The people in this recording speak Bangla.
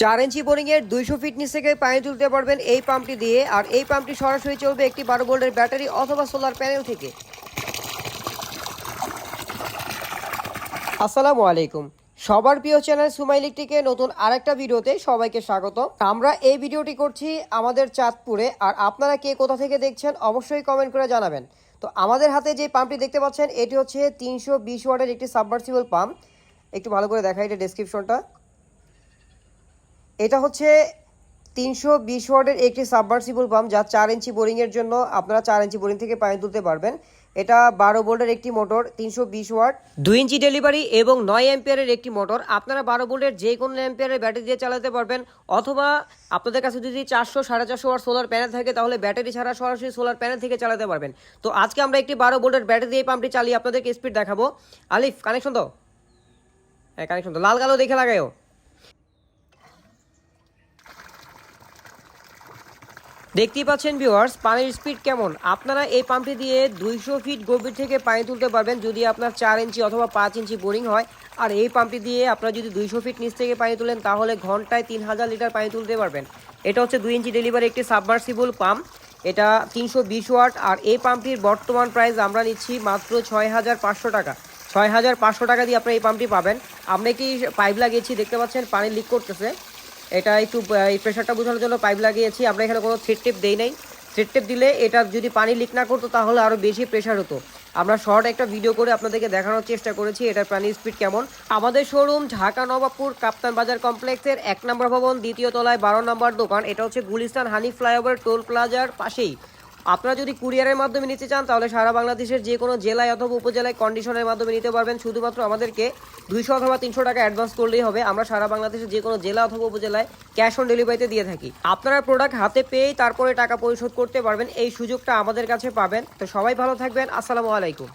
চার ইঞ্চি বোরিংয়ের দুইশো ফিট নিচ থেকে পানি তুলতে পারবেন এই পাম্পটি দিয়ে। আর এই পাম্পটি সরাসরি চলবে একটি বারো ভোল্টের ব্যাটারি অথবা সোলার প্যানেল থেকে। আসসালামু আলাইকুম। সবার প্রিয় চ্যানেল সুমাই ইলেকট্রিকে নতুন আরেকটা ভিডিওতে সবাইকে স্বাগত আমরা এই ভিডিওটি করছি আমাদের চাঁদপুরে। আর আপনারা কে কোথা থেকে দেখছেন অবশ্যই কমেন্ট করে জানাবেন। তো আমাদের হাতে যে পাম্পটি দেখতে পাচ্ছেন, এটি হচ্ছে তিনশো বিশ ওয়াটের একটি সাবমার্সিবল পাম্প। একটু ভালো করে দেখাই এটা ডেসক্রিপশনটা এটা হচ্ছে তিনশো বিশ ওয়াটের একটি সাবমার্সিবল পাম্প যা চার ইঞ্চি বোরিংয়ের জন্য আপনারা চার ইঞ্চি বোরিং থেকে পানি তুলতে পারবেন। এটা বারো ভোল্টের একটি মোটর, তিনশো বিশ ওয়াট দুই ইঞ্চি ডেলিভারি এবং নয় অ্যাম্পিয়ারের একটি মোটর। আপনারা বারো ভোল্টের যে কোনো অ্যাম্পিয়ারের ব্যাটারি দিয়ে চালাতে পারবেন অথবা আপনাদের কাছে যদি চারশো, সাড়ে চারশো ওয়াট সোলার প্যানেল থাকে তাহলে ব্যাটারি ছাড়া সরাসরি সোলার প্যানেল থেকে চালাতে পারবেন। তো আজকে আমরা একটি বারো ভোল্টের ব্যাটারি দিয়ে পাম্পটি চালিয়ে আপনাদেরকে স্পিড দেখাবো। আলিফ কানেকশন তো? হ্যাঁ কানেকশন তো। লাল কালো দেখে লাগাইও দেখতেই পাচ্ছেন ভিউয়ার্স পানির স্পিড কেমন? আপনারা এই পাম্পটি দিয়ে দুইশো ফিট গভীর থেকে পানি তুলতে পারবেন যদি আপনার চার ইঞ্চি অথবা পাঁচ ইঞ্চি বোরিং হয়। আর এই পাম্পটি দিয়ে আপনারা যদি দুইশো ফিট নিচ থেকে পানি তুলেন, তাহলে ঘন্টায় তিন হাজার লিটার পানি তুলতে পারবেন। এটা হচ্ছে দুই ইঞ্চি ডেলিভারি একটি সাবমার্সিবল পাম্প এটা তিনশো বিশ ওয়াট আর এই পাম্পটির বর্তমান প্রাইস আমরা নিচ্ছি মাত্র ছয় হাজার পাঁচশো টাকা। ছয় হাজার পাঁচশো টাকা দিয়ে আপনারা এই পাম্পটি পাবেন। আমরা কি পাইপ লাগিয়েছি, দেখতে পাচ্ছেন, পানি লিক করতেছে। এটা একটু এই প্রেশারটা বোঝানোর জন্য পাইপ লাগিয়েছি। আমরা এখানে কোনো থ্রেড টেপ দেই নাই। থ্রেড টেপ দিলে এটা যদি পানি লিক না করতো, তাহলে আরও বেশি প্রেশার হতো। আমরা শর্ট একটা ভিডিও করে আপনাদেরকে দেখানোর চেষ্টা করেছি, এটার পানির স্পিড কেমন। আমাদের শোরুম ঢাকা নবাবপুর কাপ্তান বাজার কমপ্লেক্সের এক নম্বর ভবন, দ্বিতীয় তলায় বারো নম্বর দোকান। এটা হচ্ছে গুলিস্তান হানি ফ্লাইওভার টোল প্লাজার পাশেই। আপনারা যদি কুরিয়ারের মাধ্যমে নিতে চান, তাহলে সারা বাংলাদেশের যে কোনো জেলায় অথবা উপজেলায় কন্ডিশনের মাধ্যমে নিতে পারবেন। শুধুমাত্র আমাদেরকে দুইশো অথবা তিনশো টাকা অ্যাডভান্স করলেই হবে। আমরা সারা বাংলাদেশের যে কোনো জেলা অথবা উপজেলায় ক্যাশ অন ডেলিভারিতে দিয়ে থাকি। আপনারা প্রোডাক্ট হাতে পেয়েই তারপরে টাকা পরিশোধ করতে পারবেন। এই সুযোগটা আমাদের কাছে পাবেন। তো সবাই ভালো থাকবেন। আসসালামু আলাইকুম।